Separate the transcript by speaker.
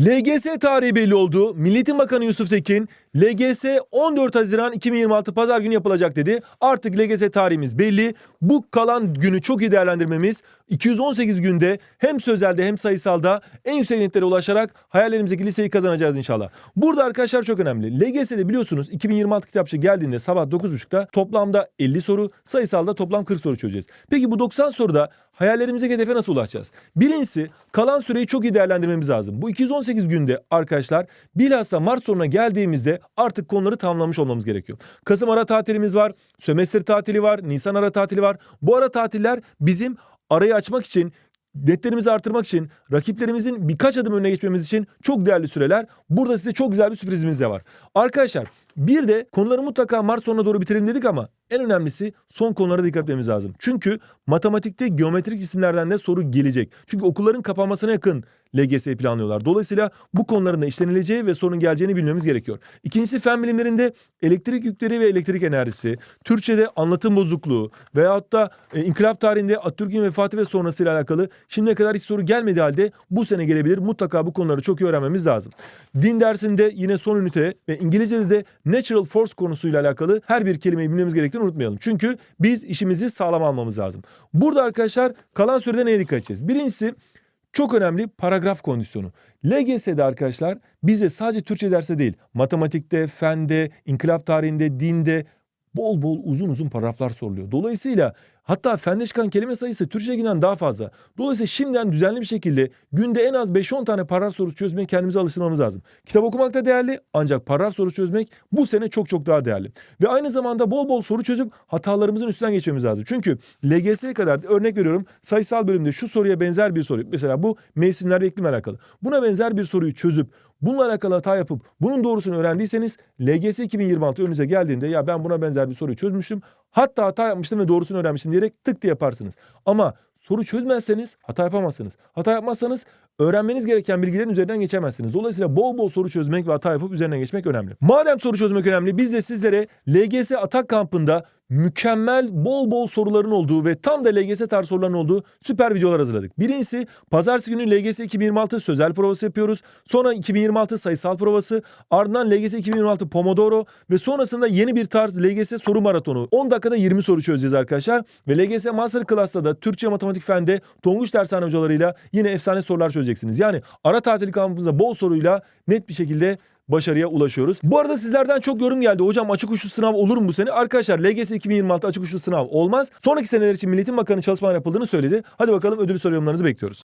Speaker 1: LGS tarihi belli oldu. Milli Eğitim Bakanı Yusuf Tekin, LGS 14 Haziran 2026 Pazar günü yapılacak dedi. Artık LGS tarihimiz belli. Bu kalan günü çok iyi değerlendirmemiz 218 günde hem sözelde hem sayısalda en yüksek netlere ulaşarak hayallerimizdeki liseyi kazanacağız inşallah. Burada arkadaşlar çok önemli. LGS'de biliyorsunuz 2026 kitapçı geldiğinde sabah 9.30'da toplamda 50 soru, sayısalda toplam 40 soru çözeceğiz. Peki bu 90 soruda hayallerimizdeki hedefe nasıl ulaşacağız? Birincisi kalan süreyi çok iyi değerlendirmemiz lazım. Bu 218 günde arkadaşlar bilhassa Mart sonuna geldiğimizde artık konuları tamamlamış olmamız gerekiyor. Kasım ara tatilimiz var, sömestr tatili var, Nisan ara tatili var. Bu ara tatiller bizim arayı açmak için netlerimizi artırmak için, rakiplerimizin birkaç adım önüne geçmemiz için çok değerli süreler. Burada size çok güzel bir sürprizimiz de var. Arkadaşlar bir de konuları mutlaka Mart sonuna doğru bitirelim dedik ama en önemlisi son konulara dikkat etmemiz lazım. Çünkü matematikte geometrik isimlerden de soru gelecek. Çünkü okulların kapanmasına yakın LGS planlıyorlar. Dolayısıyla bu konuların da işlenileceği ve sorun geleceğini bilmemiz gerekiyor. İkincisi fen bilimlerinde elektrik yükleri ve elektrik enerjisi, Türkçe'de anlatım bozukluğu veyahut da e, inkılap tarihinde Atatürk'ün vefatı ve sonrasıyla alakalı şimdiye kadar hiç soru gelmediği halde bu sene gelebilir. Mutlaka bu konuları çok iyi öğrenmemiz lazım. Din dersinde yine son ünite ve İngilizce'de de natural force konusuyla alakalı her bir kelimeyi bilmemiz gerektiğini unutmayalım. Çünkü biz işimizi sağlam almamız lazım. Burada arkadaşlar kalan sürede neye dikkat edeceğiz? Birincisi çok önemli paragraf kondisyonu. LGS'de arkadaşlar bize sadece Türkçe dersi değil, matematikte, fende, inkılap tarihinde, dinde bol bol uzun uzun paragraflar soruluyor. Dolayısıyla hatta fende çıkan kelime sayısı Türkçe'den daha fazla. Dolayısıyla şimdiden düzenli bir şekilde günde en az 5-10 tane paragraf sorusu çözmeye kendimizi alıştırmamız lazım. Kitap okumak da değerli ancak paragraf soru çözmek bu sene çok çok daha değerli. Ve aynı zamanda bol bol soru çözüp hatalarımızın üstünden geçmemiz lazım. Çünkü LGS'ye kadar örnek veriyorum sayısal bölümde şu soruya benzer bir soru. Mesela bu mevsimler ve iklim alakalı. Buna benzer bir soruyu çözüp bununla alakalı hata yapıp bunun doğrusunu öğrendiyseniz LGS 2026 önünüze geldiğinde ya ben buna benzer bir soruyu çözmüştüm. Hatta hata yapmıştım ve doğrusunu öğrenmiştim diyerek tık diye yaparsınız. Ama soru çözmezseniz hata yapamazsınız. Hata yapmazsanız öğrenmeniz gereken bilgilerin üzerinden geçemezsiniz. Dolayısıyla bol bol soru çözmek ve hata yapıp üzerinden geçmek önemli. Madem soru çözmek önemli biz de sizlere LGS Atak Kampı'nda mükemmel bol bol soruların olduğu ve tam da LGS tarzı soruların olduğu süper videolar hazırladık. Birincisi pazartesi günü LGS 2026 sözel provası yapıyoruz. Sonra 2026 sayısal provası, ardından LGS 2026 Pomodoro ve sonrasında yeni bir tarz LGS soru maratonu. 10 dakikada 20 soru çözeceğiz arkadaşlar. Ve LGS Master Class'ta da Türkçe Matematik Fen'de Tonguç Dershane hocalarıyla yine efsane sorular çözeceksiniz. Yani ara tatil kampımızda bol soruyla net bir şekilde başarıya ulaşıyoruz. Bu arada sizlerden çok yorum geldi. Hocam açık uçlu sınav olur mu bu sene? Arkadaşlar LGS 2026 açık uçlu sınav olmaz. Sonraki seneler için Milliyetin Bakanı çalışmalar yapıldığını söyledi. Hadi bakalım ödül soru yorumlarınızı bekliyoruz.